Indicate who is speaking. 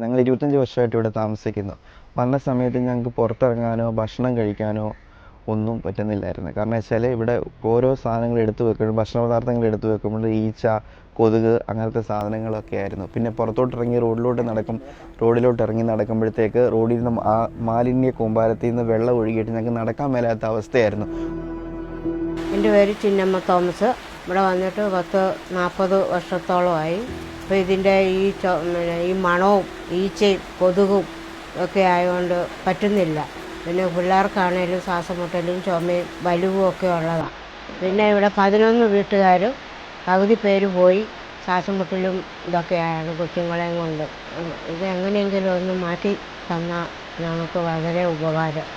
Speaker 1: ഞങ്ങൾ ഇരുപത്തഞ്ച് വർഷമായിട്ട് ഇവിടെ താമസിക്കുന്നു. വന്ന സമയത്ത് ഞങ്ങൾക്ക് പുറത്തിറങ്ങാനോ ഭക്ഷണം കഴിക്കാനോ ഒന്നും പറ്റുന്നില്ലായിരുന്നു. കാരണം വെച്ചാൽ ഇവിടെ ഓരോ സാധനങ്ങൾ എടുത്തു വെക്കുമ്പോൾ ഭക്ഷണ പദാർത്ഥങ്ങൾ എടുത്തു വെക്കുമ്പോൾ ഈച്ച കൊതുക് അങ്ങനത്തെ സാധനങ്ങളൊക്കെ ആയിരുന്നു. പിന്നെ പുറത്തോട്ട് ഇറങ്ങി റോഡിലോട്ട് നടക്കും റോഡിലോട്ട് ഇറങ്ങി നടക്കുമ്പോഴത്തേക്ക് റോഡിൽ നിന്ന് ആ മാലിന്യ കൂമ്പാരത്തിൽ നിന്ന് വെള്ളം ഒഴുകിയിട്ട് ഞങ്ങൾക്ക് നടക്കാൻ മേലാത്ത അവസ്ഥയായിരുന്നു.
Speaker 2: എന്റെ പേര് ചിന്നമ്മ തോമസ്. ഇവിടെ വന്നിട്ട് പത്ത് നാൽപ്പത് വർഷത്തോളമായി. അപ്പോൾ ഇതിന്റെ ഈ ഈ മണവും ഈച്ചയും കൊതുകും ഒക്കെ ആയതുകൊണ്ട് പറ്റുന്നില്ല. പിന്നെ പിള്ളേർക്കാണേലും ശ്വാസം മുട്ടലും ചുമയും വലിവും ഒക്കെ ഉള്ളതാണ് പിന്നെ ഇവിടെ പതിനൊന്ന് വീട്ടുകാർ പകുതി പേര് പോയി ശ്വാസം മുട്ടലും ഇതൊക്കെയാണ് കൊച്ചുങ്ങളെയും കൊണ്ട്. ഇത് എങ്ങനെയെങ്കിലും ഒന്ന് മാറ്റി തന്നാൽ ഞങ്ങൾക്ക് വളരെ ഉപകാരം.